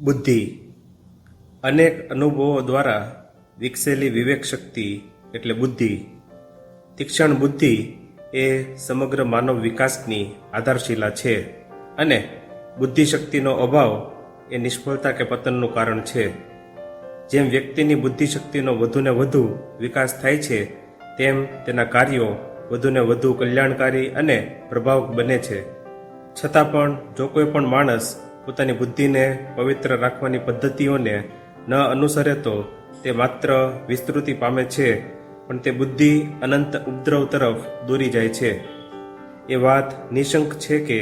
બુદ્ધિ અનેક અનુભવો દ્વારા વિકસેલી વિવેક શક્તિ એટલે બુદ્ધિ. તીક્ષણ બુદ્ધિ એ સમગ્ર માનવ વિકાસની આધારશિલા છે અને બુદ્ધિશક્તિનો અભાવ એ નિષ્ફળતા કે પતનનું કારણ છે. જેમ વ્યક્તિની બુદ્ધિશક્તિનો વધુને વધુ વિકાસ થાય છે, તેમ તેના કાર્યો વધુને વધુ કલ્યાણકારી અને પ્રભાવક બને છે. છતાં પણ જો કોઈ પણ માણસ પોતાની બુદ્ધિને પવિત્ર રાખવાની પદ્ધતિઓને ન અનુસરે તો તે માત્ર વિસ્તૃતિ પામે છે, પણ તે બુદ્ધિ અનંત ઉપદ્રવ તરફ દોરી જાય છે. એ વાત નિશંક છે કે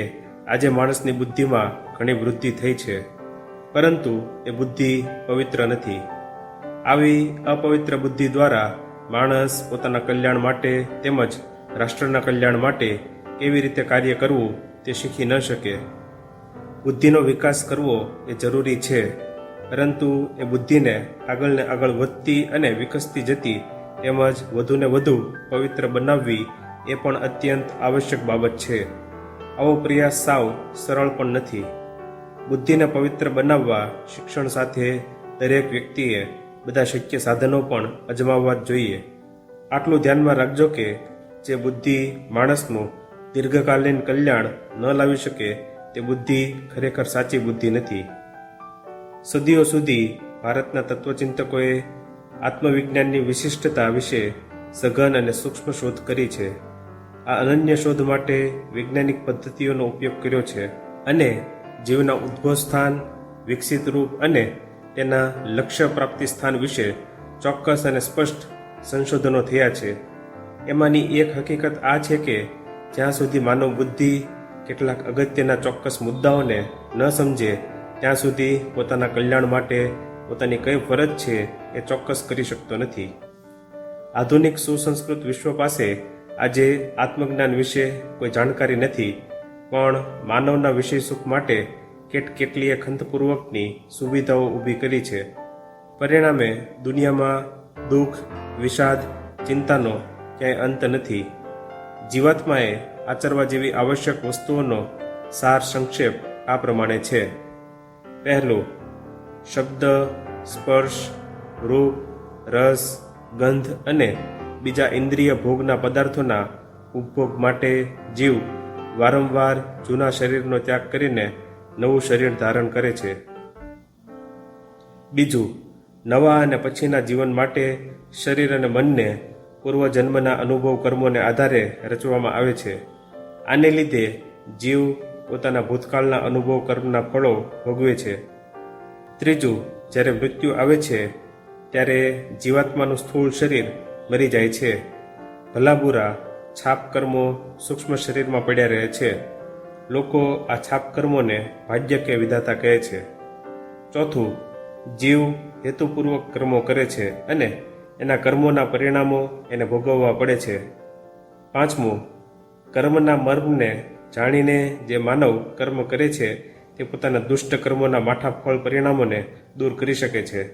આજે માણસની બુદ્ધિમાં ઘણી વૃદ્ધિ થઈ છે, પરંતુ એ બુદ્ધિ પવિત્ર નથી. આવી અપવિત્ર બુદ્ધિ દ્વારા માણસ પોતાના કલ્યાણ માટે તેમજ રાષ્ટ્રના કલ્યાણ માટે કેવી રીતે કાર્ય કરવું તે શીખી ન શકે. બુદ્ધિનો વિકાસ કરવો એ જરૂરી છે. પરંતુ એ બુદ્ધિને આગળને આગળ વધતી અને વિકસતી જતી તેમજ વધુને વધુ પવિત્ર બનાવવી એ પણ અત્યંત આવશ્યક બાબત છે. આવો પ્રયાસ સાવ સરળ પણ નથી. બુદ્ધિને પવિત્ર બનાવવા શિક્ષણ સાથે દરેક વ્યક્તિએ બધા શક્ય સાધનો પણ અજમાવવા જ જોઈએ. આટલું ધ્યાનમાં રાખજો કે જે બુદ્ધિ માણસનું દીર્ઘકાલીન કલ્યાણ ન લાવી શકે તે બુદ્ધિ ખરેખર સાચી બુદ્ધિ નથી. સદીઓ સુધી ભારતના તત્વચિંતકોએ આત્મવિજ્ઞાનની વિશિષ્ટતા વિશે સઘન અને સૂક્ષ્મ શોધ કરી છે. આ અનન્ય શોધ માટે વૈજ્ઞાનિક પદ્ધતિઓનો ઉપયોગ કર્યો છે અને જીવના ઉદ્ભવ સ્થાન, વિકસિત રૂપ અને તેના લક્ષ્ય પ્રાપ્તિ સ્થાન વિશે ચોક્કસ અને સ્પષ્ટ સંશોધનો થયા છે. એમાંની એક હકીકત આ છે કે જ્યાં સુધી માનવ બુદ્ધિ કેટલાક અગત્યના ચોક્કસ મુદ્દાઓને ન સમજે, ત્યાં સુધી પોતાના કલ્યાણ માટે પોતાની કઈ ફરજ છે એ ચોક્કસ કરી શકતો નથી. આધુનિક સુસંસ્કૃત વિશ્વ પાસે આજે આત્મજ્ઞાન વિશે કોઈ જાણકારી નથી, પણ માનવના વિષય સુખ માટે કેટ કેટલીય ખંતપૂર્વકની સુવિધાઓ ઊભી કરી છે. પરિણામે દુનિયામાં દુઃખ, વિષાદ, ચિંતાનો ક્યાંય અંત નથી. જીવાત્માએ આચરવા જેવી આવશ્યક વસ્તુઓનો સાર સંક્ષેપ આ પ્રમાણે છે. પહેલું, શબ્દ, સ્પર્શ, રૂપ, રસ, ગંધ અને બીજા ઇન્દ્રિય ભોગના પદાર્થોના ઉપભોગ માટે જીવ વારંવાર જૂના શરીરનો ત્યાગ કરીને નવું શરીર ધારણ કરે છે. બીજું, નવા અને પછીના જીવન માટે શરીર અને મનને પૂર્વજન્મના અનુભવ કર્મોને આધારે રચવામાં આવે છે. આને લીધે જીવ પોતાના ભૂતકાળના અનુભવ કર્મના ફળો ભોગવે છે. ત્રીજું, જ્યારે મૃત્યુ આવે છે, ત્યારે જીવાત્માનું સ્થૂળ શરીર મરી જાય છે. ભલાબુરા છાપ કર્મો સૂક્ષ્મ શરીરમાં પડ્યા રહે છે. લોકો આ છાપ કર્મોને ભાગ્ય કે વિધાતા કહે છે. ચોથું, જીવ હેતુપૂર્વક કર્મો કરે છે અને એના કર્મોના પરિણામો એને ભોગવવા પડે છે. પાંચમું, કર્મના મર્મને જાણીને જે માનવ કર્મ કરે છે, તે પોતાના દુષ્ટ કર્મોના માઠા ફળ પરિણામોને દૂર કરી શકે છે.